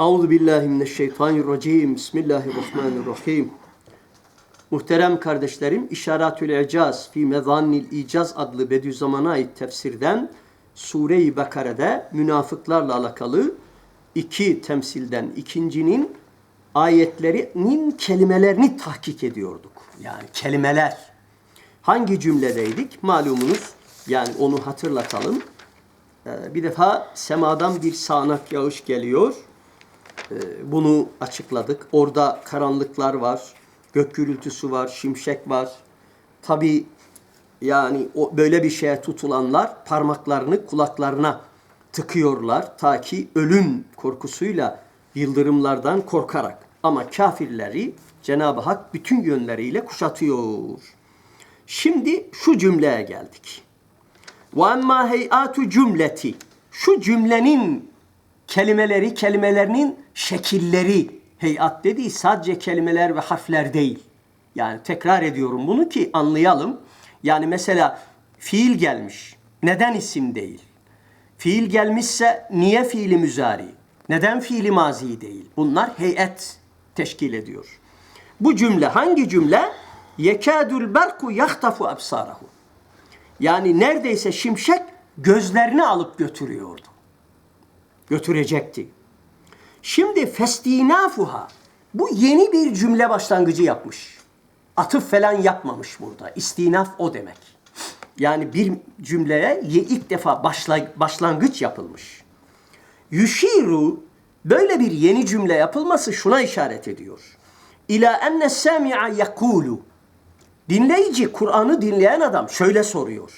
Euzu billahi mineşşeytanirracim. Bismillahirrahmanirrahim. Muhterem kardeşlerim, İşaretül İcaz fi Mezannil İcaz adlı Bediüzzaman'a ait tefsirden Sure-i Bakare'de münafıklarla alakalı iki temsilden ikincinin ayetlerinin kelimelerini tahkik ediyorduk. Yani kelimeler. Hangi cümledeydik? Malumunuz yani onu hatırlatalım. Ee, Bir defa semadan bir sağanak yağış geliyor. Ee, Bunu açıkladık. Orada karanlıklar var, gök gürültüsü var, şimşek var. Tabi yani o böyle bir şeye tutulanlar parmaklarını kulaklarına tıkıyorlar ta ki ölüm korkusuyla yıldırımlardan korkarak. Ama kafirleri Cenab-ı Hak bütün yönleriyle kuşatıyor. Şimdi şu cümleye geldik. Ve emma heyatu cümleti. Şu cümlenin kelimeleri, kelimelerinin şekilleri. Heyat dediği sadece kelimeler ve harfler değil. Yani tekrar ediyorum bunu ki anlayalım. Yani mesela fiil gelmiş. Neden isim değil? Fiil gelmişse niye fiili müzari? Neden fiili mazi değil? Bunlar heyet teşkil ediyor. Bu cümle hangi cümle? Yekadul berku yahtafu absarahu. Yani neredeyse şimşek gözlerini alıp götürüyordu. Götürecekti. Şimdi festinafuha bu yeni bir cümle başlangıcı yapmış. Atıf falan yapmamış burada. İstinaf o demek. Yani bir cümleye ye- ilk defa başla- başlangıç yapılmış. Yushiru böyle bir yeni cümle yapılması şuna işaret ediyor. İla enne sami'a yakulu. Dinleyici, Kur'an'ı dinleyen adam şöyle soruyor.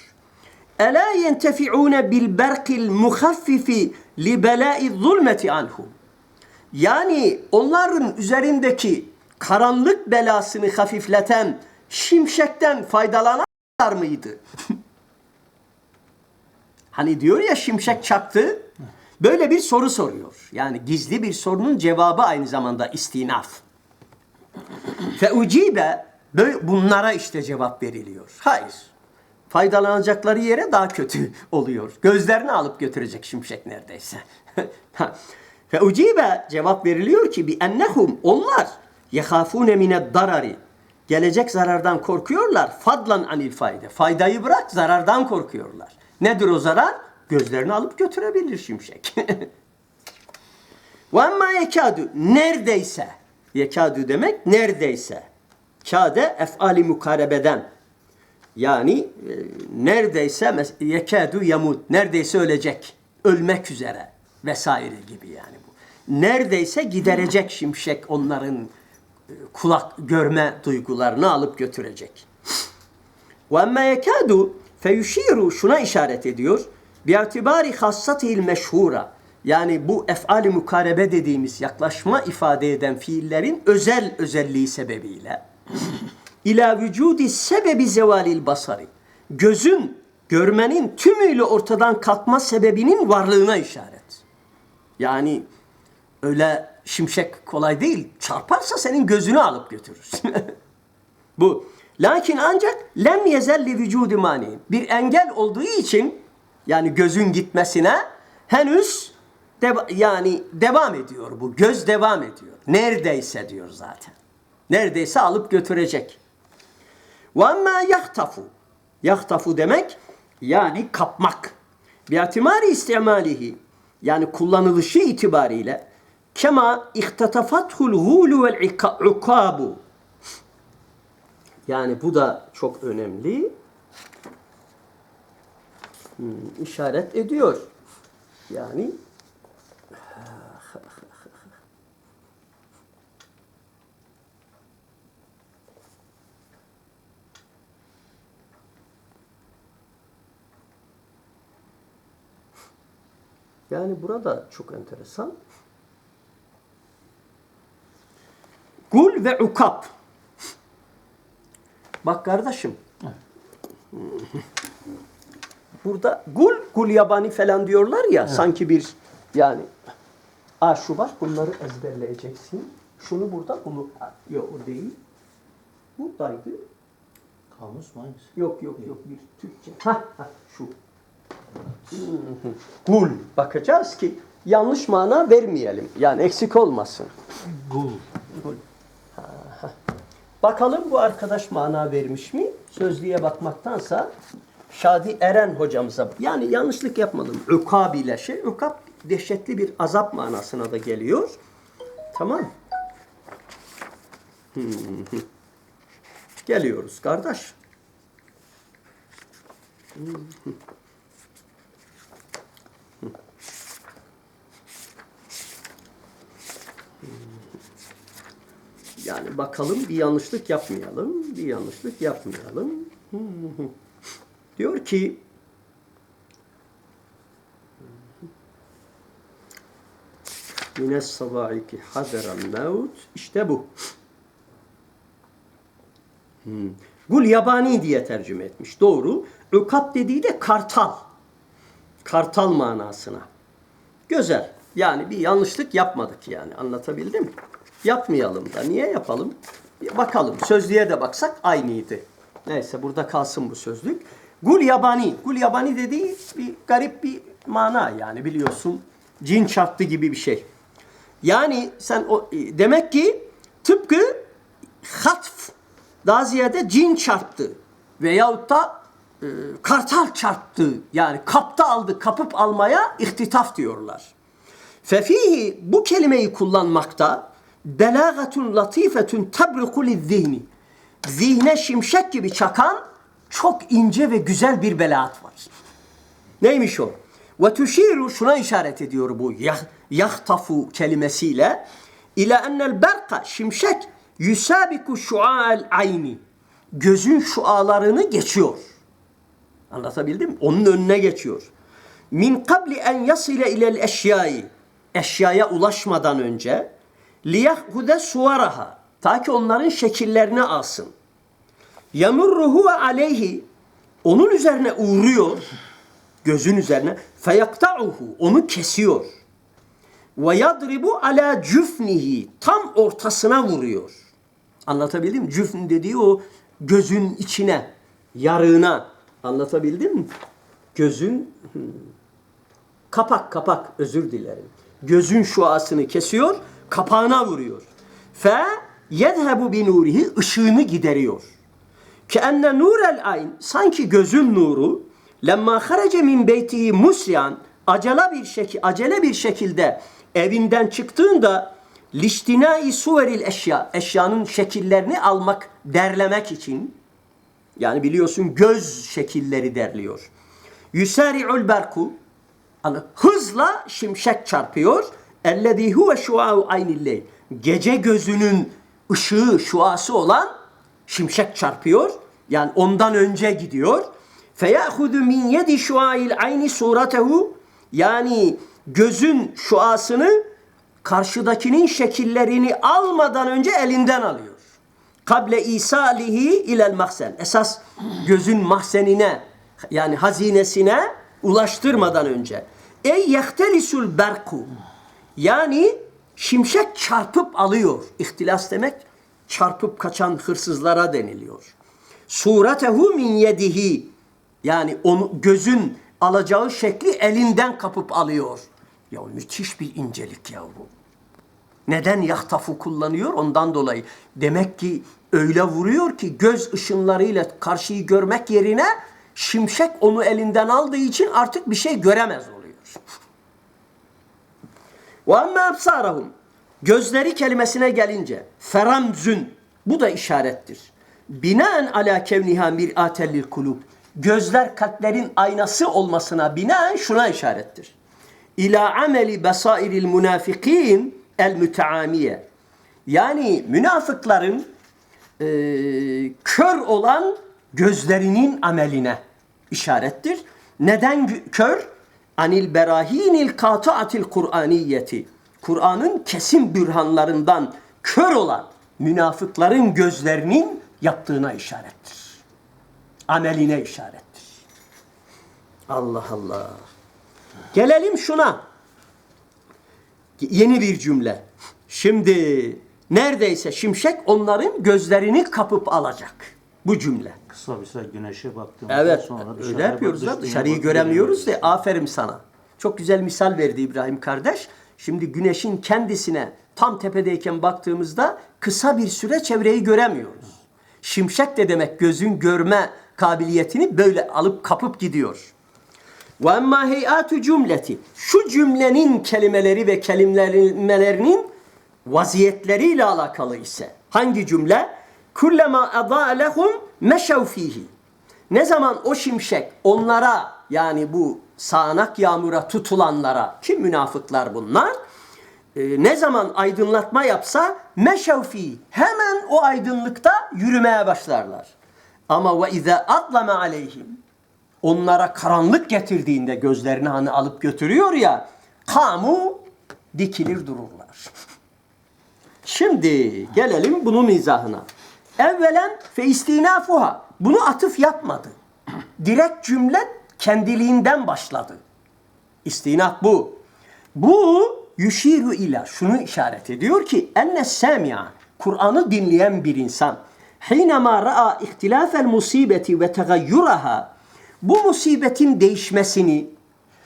Ela yentefi'une bil berkil muhaffifi li bela'i zulmeti anhum. Yani onların üzerindeki karanlık belasını hafifleten şimşekten faydalanarlar mıydı? hani diyor ya şimşek çaktı. Böyle bir soru soruyor. Yani gizli bir sorunun cevabı aynı zamanda istinaf. Fe ucibe böyle bunlara işte cevap veriliyor. Hayır. Faydalanacakları yere daha kötü oluyor. Gözlerini alıp götürecek şimşek neredeyse. Fe ucibe cevap veriliyor ki bi ennehum onlar yehafune mined darari gelecek zarardan korkuyorlar. Fadlan anil fayda. Faydayı bırak zarardan korkuyorlar. Nedir o zarar? Gözlerini alıp götürebilir şimşek. Ve emma yekadu neredeyse yekadu demek neredeyse. Kade efali mukarebeden. Yani e, neredeyse yekadu yamut neredeyse ölecek. Ölmek üzere vesaire gibi yani bu. Neredeyse giderecek şimşek onların e, kulak görme duygularını alıp götürecek. Emme yekadu feyuşiru şuna işaret ediyor. Bi'atibari hassatihil meşhura. Yani bu efali mukarebe dediğimiz yaklaşma ifade eden fiillerin özel özelliği sebebiyle ila vücudi sebebi zevalil basari. Gözün görmenin tümüyle ortadan kalkma sebebinin varlığına işaret. Yani öyle şimşek kolay değil. Çarparsa senin gözünü alıp götürür. Bu. Lakin ancak lem yezelli vücudu mani. Bir engel olduğu için yani gözün gitmesine henüz deva- yani devam ediyor bu. Göz devam ediyor. Neredeyse diyor zaten. Neredeyse alıp götürecek. Ve amma yahtafu. Demek yani kapmak. Bi'atimari istimalihi yani kullanılışı itibariyle kema ihtatafathul hulu vel ukabu. Yani bu da çok önemli. Hmm, işaret ediyor. Yani Yani burada çok enteresan. Gul ve ukap. Bak kardeşim. Burada gul, gul yabani falan diyorlar ya sanki bir yani. Aa şu bak bunları ezberleyeceksin. Şunu burada bunu yok o değil. Buradaydı. Kamus mu hangisi? Yok yok yok bir Türkçe. Ha, ha şu. Gul. Bakacağız ki yanlış mana vermeyelim. Yani eksik olmasın. Gul. Bakalım bu arkadaş mana vermiş mi? Sözlüğe bakmaktansa Şadi Eren hocamıza yani yanlışlık yapmadım. Ukab ile şey. Ukab dehşetli bir azap manasına da geliyor. Tamam. Hı. Geliyoruz kardeş. Yani bakalım bir yanlışlık yapmayalım, bir yanlışlık yapmayalım. Diyor ki Mines sabaiki hazeren mevt. İşte bu. Hmm. Gul yabani diye tercüme etmiş. Doğru. Ukab dediği de kartal. Kartal manasına. Güzel. Yani bir yanlışlık yapmadık yani. Anlatabildim mi? Yapmayalım da. Niye yapalım? Bakalım. Sözlüğe de baksak aynıydı. Neyse burada kalsın bu sözlük. Gul yabani. Gul yabani dediği bir garip bir mana yani biliyorsun. Cin çarptı gibi bir şey. Yani sen o demek ki tıpkı hatf daha ziyade cin çarptı veyahut da e, kartal çarptı yani kapta aldı kapıp almaya ihtitaf diyorlar. Fefihi bu kelimeyi kullanmakta belagatun latifetun tabriku zihni zihne şimşek gibi çakan çok ince ve güzel bir belaat var. Neymiş o? Ve tuşiru şuna işaret ediyor bu yah, yahtafu kelimesiyle ila ennel berka şimşek yusabiku şua'el ayni gözün şualarını geçiyor. Anlatabildim mi? Onun önüne geçiyor. Min kabli en yasile ilel eşyayı eşyaya ulaşmadan önce liyahhude suvaraha ta ki onların şekillerini alsın. Yamurruhu aleyhi onun üzerine uğruyor gözün üzerine feyakta'uhu onu kesiyor. Ve yadribu ala cüfnihi tam ortasına vuruyor. Anlatabildim mi? Cüfn dediği o gözün içine, yarığına. Anlatabildim mi? Gözün kapak kapak özür dilerim. Gözün şuasını kesiyor, kapağına vuruyor. Fe yedhebu bi nurihi ışığını gideriyor. Ki enne nurel ayn sanki gözün nuru lemma harece min beytihi musyan acele bir şekil acele bir şekilde evinden çıktığında liştinai suveril eşya eşyanın şekillerini almak derlemek için yani biliyorsun göz şekilleri derliyor. Yusari'ul berku hani hızla şimşek çarpıyor. Ellezî huve şua'u aynilleyl. Gece gözünün ışığı, şuası olan şimşek çarpıyor. Yani ondan önce gidiyor. Feyahudu min yedi şua'il ayni suretehu yani gözün şuasını karşıdakinin şekillerini almadan önce elinden alıyor. Kable isalihi ilel mahzen. Esas gözün mahzenine yani hazinesine ulaştırmadan önce. Ey yehtelisul berku. Yani şimşek çarpıp alıyor. İhtilas demek çarpıp kaçan hırsızlara deniliyor. Suretehu min yedihi. Yani onu gözün alacağı şekli elinden kapıp alıyor. Ya müthiş bir incelik ya bu. Neden yahtafu kullanıyor? Ondan dolayı. Demek ki öyle vuruyor ki göz ışınlarıyla karşıyı görmek yerine şimşek onu elinden aldığı için artık bir şey göremez oluyor. Ve emme gözleri kelimesine gelince feramzün bu da işarettir. Binaen ala kevniha mir'aten lil kulub gözler kalplerin aynası olmasına binaen şuna işarettir. İla ameli basairil munafikin el müteamiye. Yani münafıkların e, kör olan gözlerinin ameline işarettir. Neden kör? Anil berahinil kataatil Kur'aniyeti. Kur'an'ın kesin bürhanlarından kör olan münafıkların gözlerinin yaptığına işarettir. Ameline işarettir. Allah Allah. Gelelim şuna. Yeni bir cümle. Şimdi neredeyse şimşek onların gözlerini kapıp alacak. Bu cümle. Kısa bir süre güneşe baktığımızda Evet. sonra öyle dışarıya yapıyoruz bak- da dış dışarıyı dünyaya göremiyoruz de aferin sana. Çok güzel misal verdi İbrahim kardeş. Şimdi güneşin kendisine tam tepedeyken baktığımızda kısa bir süre çevreyi göremiyoruz. Şimşek de demek gözün görme kabiliyetini böyle alıp kapıp gidiyor. Ve emma heyatu cümleti. Şu cümlenin kelimeleri ve kelimelerinin vaziyetleriyle alakalı ise hangi cümle? Kullema adâ lehum meşev fihi. Ne zaman o şimşek onlara yani bu sağanak yağmura tutulanlara ki münafıklar bunlar e, ne zaman aydınlatma yapsa meşev fihi hemen o aydınlıkta yürümeye başlarlar. Ama ve izâ atlama aleyhim onlara karanlık getirdiğinde gözlerini hani alıp götürüyor ya kamu dikilir dururlar. Şimdi gelelim bunun izahına. Evvelen fe istinafuha. Bunu atıf yapmadı. Direkt cümle kendiliğinden başladı. İstinaf bu. Bu yüşiru ila şunu işaret ediyor ki enne sami'a Kur'an'ı dinleyen bir insan hinema ra'a ihtilafel musibeti ve tegayyuraha bu musibetin değişmesini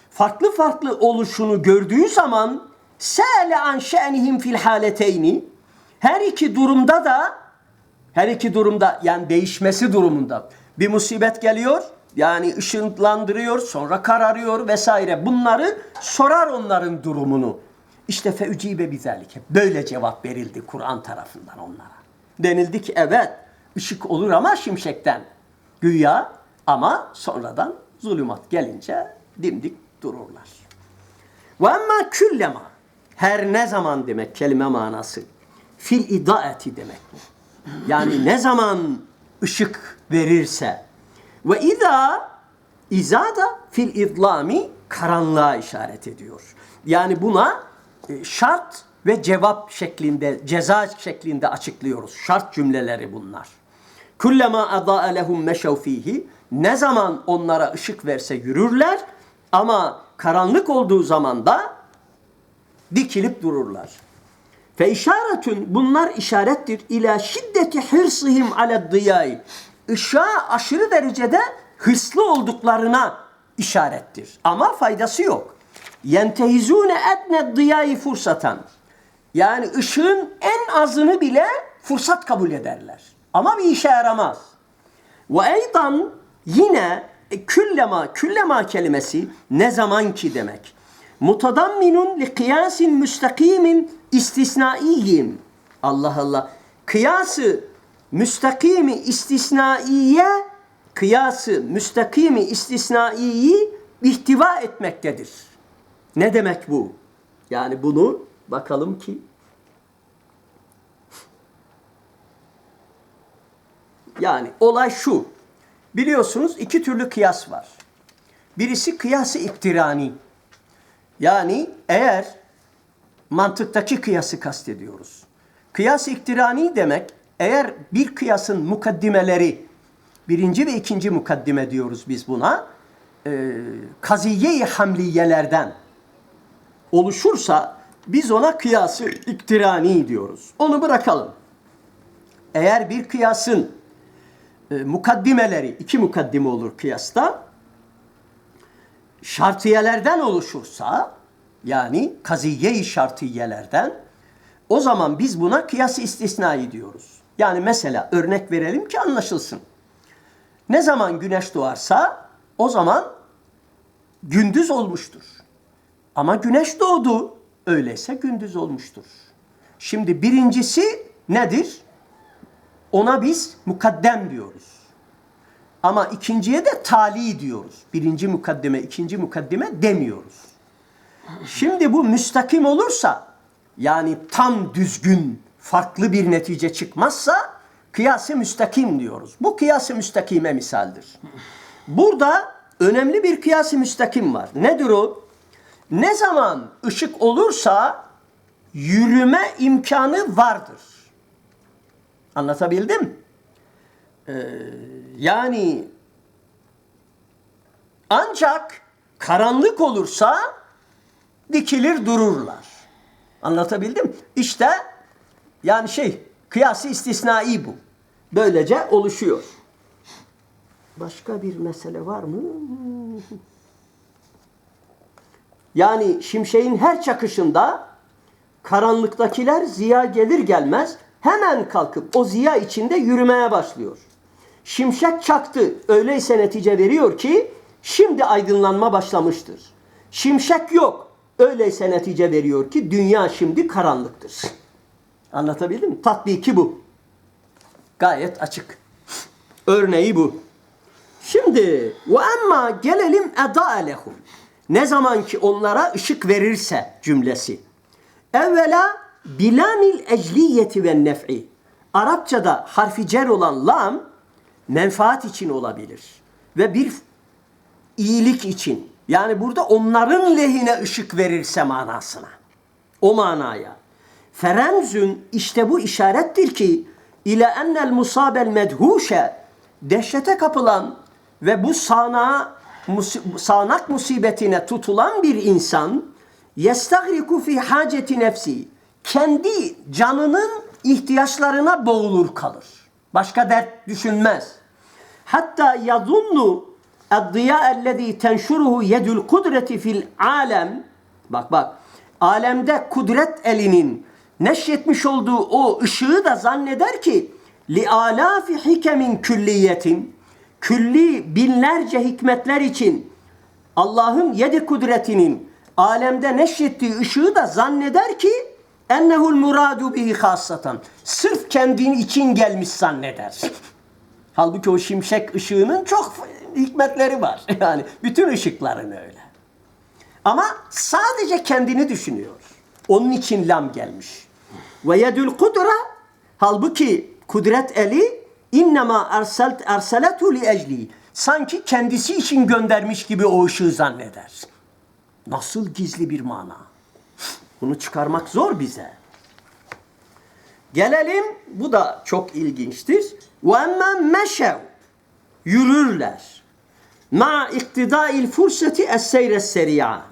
farklı farklı oluşunu gördüğü zaman sâle an şe'nihim fil haleteyni her iki durumda da her iki durumda yani değişmesi durumunda bir musibet geliyor yani ışınlandırıyor sonra kararıyor vesaire bunları sorar onların durumunu. İşte feucibe bizalike böyle cevap verildi Kur'an tarafından onlara. Denildi ki evet ışık olur ama şimşekten güya ama sonradan zulümat gelince dimdik dururlar. Ve emma küllema her ne zaman demek kelime manası. Fil idaeti demek bu. Yani ne zaman ışık verirse ve iza iza da fil idlami karanlığa işaret ediyor. Yani buna e, şart ve cevap şeklinde, ceza şeklinde açıklıyoruz. Şart cümleleri bunlar. Kullema adaa lehum meşev ne zaman onlara ışık verse yürürler ama karanlık olduğu zaman da dikilip dururlar. Fe işaretün bunlar işarettir ila şiddeti hırsihim ala diyai. Işığa aşırı derecede hırslı olduklarına işarettir. Ama faydası yok. Yentehizune etne diyai fursatan. Yani ışığın en azını bile fırsat kabul ederler. Ama bir işe yaramaz. Ve eydan yine e, küllema, küllema kelimesi ne zaman ki demek. Mutadamminun li kıyasin müstakimin istisnaiyim. Allah Allah. Kıyası müstakimi istisnaiye kıyası müstakimi istisnaiyi ihtiva etmektedir. Ne demek bu? Yani bunu bakalım ki Yani olay şu. Biliyorsunuz iki türlü kıyas var. Birisi kıyası iktirani. Yani eğer mantıktaki kıyası kastediyoruz. Kıyas iktirani demek eğer bir kıyasın mukaddimeleri birinci ve ikinci mukaddime diyoruz biz buna e, kaziye-i hamliyelerden oluşursa biz ona kıyası iktirani diyoruz. Onu bırakalım. Eğer bir kıyasın e, mukaddimeleri, iki mukaddime olur kıyasta. Şartiyelerden oluşursa, yani kaziye-i şartiyelerden, o zaman biz buna kıyas istisnai diyoruz. Yani mesela örnek verelim ki anlaşılsın. Ne zaman güneş doğarsa o zaman gündüz olmuştur. Ama güneş doğdu, öyleyse gündüz olmuştur. Şimdi birincisi nedir? Ona biz mukaddem diyoruz. Ama ikinciye de tali diyoruz. Birinci mukaddime, ikinci mukaddime demiyoruz. Şimdi bu müstakim olursa, yani tam düzgün, farklı bir netice çıkmazsa kıyası müstakim diyoruz. Bu kıyası müstakime misaldir. Burada önemli bir kıyası müstakim var. Nedir o? Ne zaman ışık olursa yürüme imkanı vardır. Anlatabildim? Ee, yani ancak karanlık olursa dikilir dururlar. Anlatabildim? İşte yani şey kıyası istisnai bu. Böylece oluşuyor. Başka bir mesele var mı? Yani şimşeğin her çakışında karanlıktakiler ziya gelir gelmez hemen kalkıp o ziya içinde yürümeye başlıyor. Şimşek çaktı. Öyleyse netice veriyor ki şimdi aydınlanma başlamıştır. Şimşek yok. Öyleyse netice veriyor ki dünya şimdi karanlıktır. Anlatabildim mi? Tatbiki bu. Gayet açık. Örneği bu. Şimdi ve emma gelelim eda lehum. Ne zaman ki onlara ışık verirse cümlesi. Evvela bilamil ecliyeti ve nef'i. Arapçada harfi cer olan lam menfaat için olabilir. Ve bir iyilik için. Yani burada onların lehine ışık verirse manasına. O manaya. Feremzün işte bu işarettir ki ile ennel musabel medhuşe dehşete kapılan ve bu sana sağanak musibetine tutulan bir insan yestagriku fi haceti nefsi kendi canının ihtiyaçlarına boğulur kalır. Başka dert düşünmez. Hatta yadunnu الضياء الذي تنشره يد القدرة fil alem bak bak alemde kudret elinin neşretmiş olduğu o ışığı da zanneder ki li alafi hikemin külliyetin külli binlerce hikmetler için Allah'ın yedi kudretinin alemde neşrettiği ışığı da zanneder ki ennehul muradu bihi hassatan. Sırf kendin için gelmiş zanneder. Halbuki o şimşek ışığının çok hikmetleri var. Yani bütün ışıkların öyle. Ama sadece kendini düşünüyor. Onun için lam gelmiş. Ve yedül kudra halbuki kudret eli innema erselt erseletu li ecli. Sanki kendisi için göndermiş gibi o ışığı zanneder. Nasıl gizli bir mana. Bunu çıkarmak zor bize. Gelelim bu da çok ilginçtir. Ve emmen meşev yürürler. Ma iktidail furseti esseyre seri'a.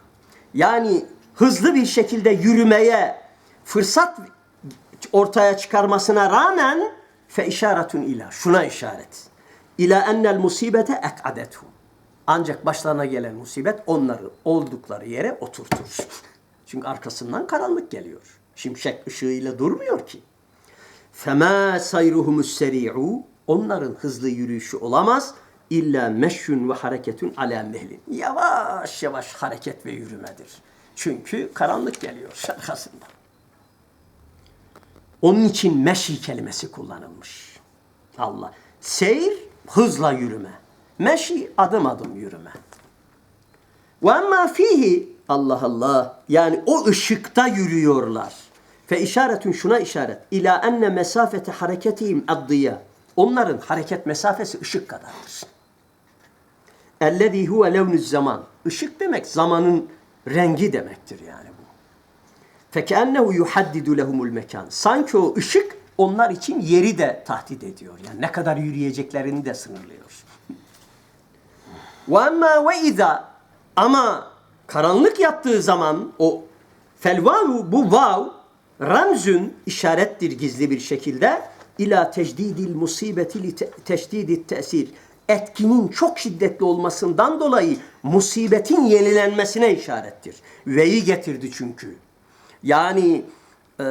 Yani hızlı bir şekilde yürümeye fırsat ortaya çıkarmasına rağmen fe işaretun ila şuna işaret. İla ennel musibete ek'adetu. Ancak başlarına gelen musibet onları oldukları yere oturtur. Çünkü arkasından karanlık geliyor. Şimşek ışığıyla durmuyor ki. Fema sayruhumus seri'u onların hızlı yürüyüşü olamaz illa meşyun ve hareketun ala mehlin. Yavaş yavaş hareket ve yürümedir. Çünkü karanlık geliyor arkasından. Onun için meşi kelimesi kullanılmış. Allah. Seyir hızla yürüme. Meşi adım adım yürüme. Ve emma fihi Allah Allah yani o ışıkta yürüyorlar. Fe işaretün şuna işaret. İla enne mesafete hareketihim addiya. Onların hareket mesafesi ışık kadardır. Ellezî huve levnüz zaman. Işık demek zamanın rengi demektir yani bu. Fekeennehu yuhaddidu lehumul mekan. Sanki o ışık onlar için yeri de tahdit ediyor. Yani ne kadar yürüyeceklerini de sınırlıyor. Ve emma ve izâ ama karanlık yaptığı zaman o felvavu bu vav ramzün işarettir gizli bir şekilde ila tecdidil musibeti li teşdidit tesir etkinin çok şiddetli olmasından dolayı musibetin yenilenmesine işarettir. Ve'yi getirdi çünkü. Yani e,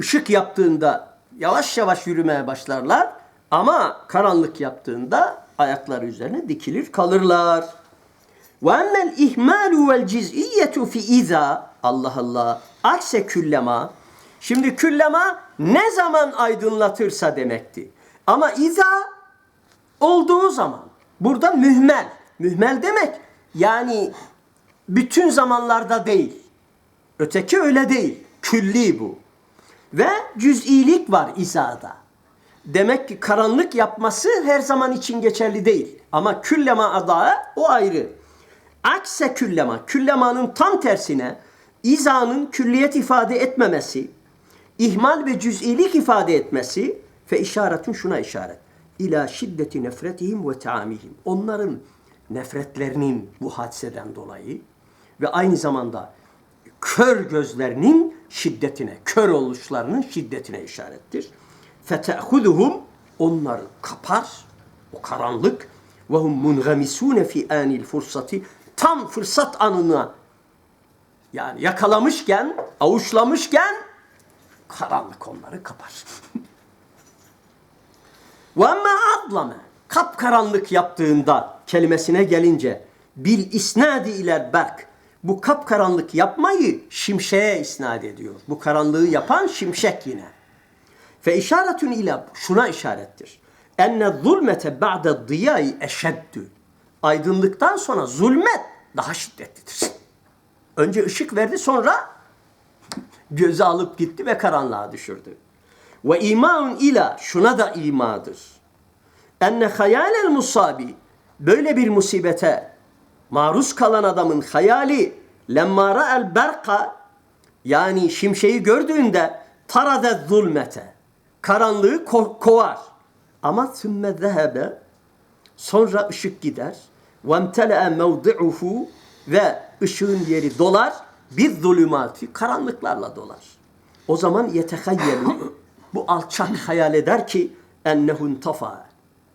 ışık yaptığında yavaş yavaş yürümeye başlarlar ama karanlık yaptığında ayakları üzerine dikilir kalırlar. Ve emmel ihmalu vel ciz'iyetu fi iza Allah Allah akse küllema Şimdi küllema ne zaman aydınlatırsa demekti. Ama iza olduğu zaman burada mühmel. Mühmel demek yani bütün zamanlarda değil. Öteki öyle değil. Külli bu. Ve cüz'ilik var izada. Demek ki karanlık yapması her zaman için geçerli değil. Ama küllema ada o ayrı. Akse küllema, küllemanın tam tersine izanın külliyet ifade etmemesi, ihmal ve cüz'ilik ifade etmesi fe işaretün şuna işaret. İla şiddeti nefretihim ve taamihim. Onların nefretlerinin bu hadiseden dolayı ve aynı zamanda kör gözlerinin şiddetine, kör oluşlarının şiddetine işarettir. Fete'huduhum onları kapar, o karanlık ve hum mungemisune fi anil fursati tam fırsat anına Yani yakalamışken, avuçlamışken karanlık onları kapar. Amma adlame kapkaranlık yaptığında kelimesine gelince bil isnadi ile berk bu kapkaranlık yapmayı şimşeğe isnat ediyor. Bu karanlığı yapan şimşek yine. Fe işaretün ile şuna işarettir. Enne zulmete ba'de diyai eşeddü. Aydınlıktan sonra zulmet daha şiddetlidir. Önce ışık verdi sonra gözü alıp gitti ve karanlığa düşürdü. Ve imanun ila şuna da imadır. Enne hayalel musabi böyle bir musibete maruz kalan adamın hayali lemma ra'el berka yani şimşeği gördüğünde tarade zulmete karanlığı ko- kovar. Ama sümme zehebe sonra ışık gider. Ve emtele'e mevdi'uhu ve ışığın yeri dolar. Bir zulümati karanlıklarla dolar. O zaman yetehayyelu bu alçak hayal eder ki ennehun tafa.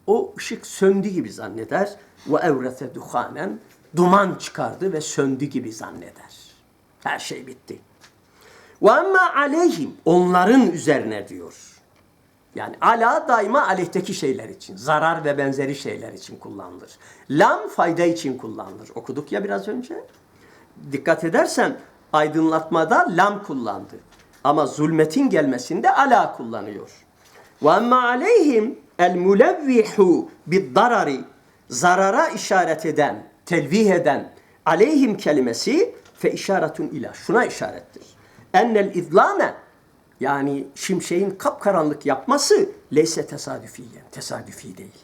O ışık söndü gibi zanneder. Ve evrete duhanen duman çıkardı ve söndü gibi zanneder. Her şey bitti. Ve amma aleyhim onların üzerine diyor. Yani ala daima aleyhteki şeyler için, zarar ve benzeri şeyler için kullanılır. Lam fayda için kullanılır. Okuduk ya biraz önce. Dikkat edersen aydınlatmada lam kullandı. Ama zulmetin gelmesinde ala kullanıyor. Ve amma aleyhim el mulevvihu bid darari zarara işaret eden, telvih eden aleyhim kelimesi fe işaretun ila şuna işarettir. Ennel izlame yani şimşeğin kapkaranlık yapması leyse tesadüfiyen, tesadüfi değil.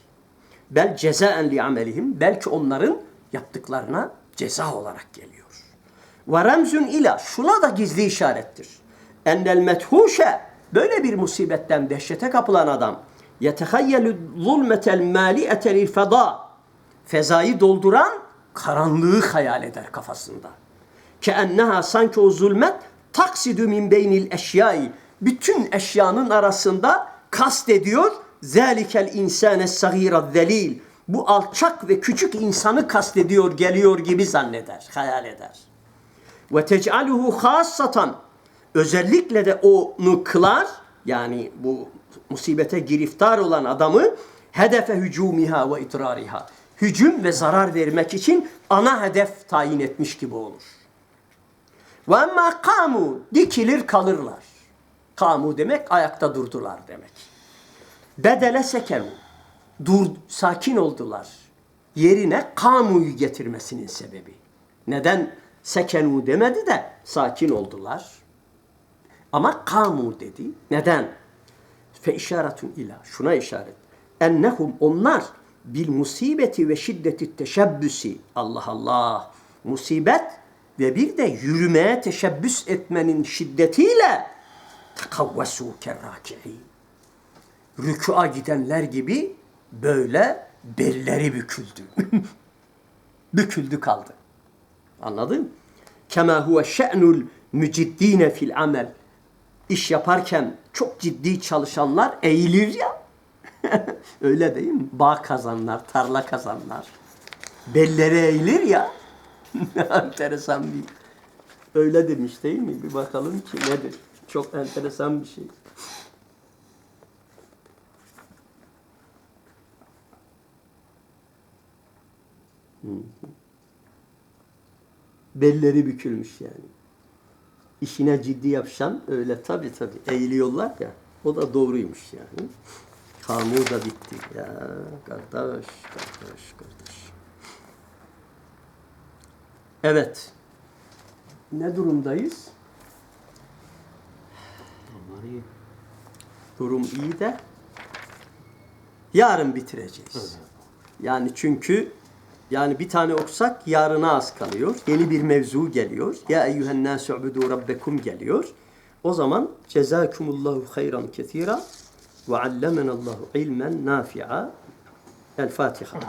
Bel cezaen li amelihim, belki onların yaptıklarına ceza olarak geliyor. Ve remzün ila, şuna da gizli işarettir. Ennel methuşe, böyle bir musibetten dehşete kapılan adam, yetehayyelü zulmetel mali'ete lil feda, fezayı dolduran karanlığı hayal eder kafasında. Ke enneha sanki o zulmet taksidü min beynil eşyai. Bütün eşyanın arasında kast ediyor. Zelikel insane sagira zelil. Bu alçak ve küçük insanı kastediyor, geliyor gibi zanneder, hayal eder. Ve tec'aluhu hassatan. Özellikle de onu kılar, yani bu musibete giriftar olan adamı hedefe hücumiha ve itrariha. Hücum ve zarar vermek için ana hedef tayin etmiş gibi olur. Ve emma kamu dikilir kalırlar. Kamu demek ayakta durdular demek. Bedele sekenu dur sakin oldular. Yerine kamuyu getirmesinin sebebi. Neden sekenu demedi de sakin oldular. Ama kamu dedi. Neden? Fe işaretun ila şuna işaret. Ennehum onlar bil musibeti ve şiddeti teşebbüsi. Allah Allah. Musibet ve bir de yürümeye teşebbüs etmenin şiddetiyle tekavvesu kerraki'in. Rükûa gidenler gibi böyle belleri büküldü. büküldü kaldı. Anladın? Kema huve şe'nul müciddine fil amel. İş yaparken çok ciddi çalışanlar eğilir ya. Öyle değil mi? Bağ kazanlar, tarla kazanlar. Belleri eğilir ya. enteresan bir öyle demiş değil mi? Bir bakalım ki nedir? Çok enteresan bir şey. Hı. Belleri bükülmüş yani. İşine ciddi yapışan öyle tabi tabi eğiliyorlar ya. O da doğruymuş yani. Kamu da bitti ya kardeş, kardeş, kardeş. Evet. Ne durumdayız? İyi. Durum iyi de yarın bitireceğiz. Yani çünkü yani bir tane okusak yarına az kalıyor. Yeni bir mevzu geliyor. Ya eyyühen nâsü ubudu rabbekum geliyor. O zaman cezakumullahu hayran ketira ve allemenallahu ilmen nafi'a. El Fatiha.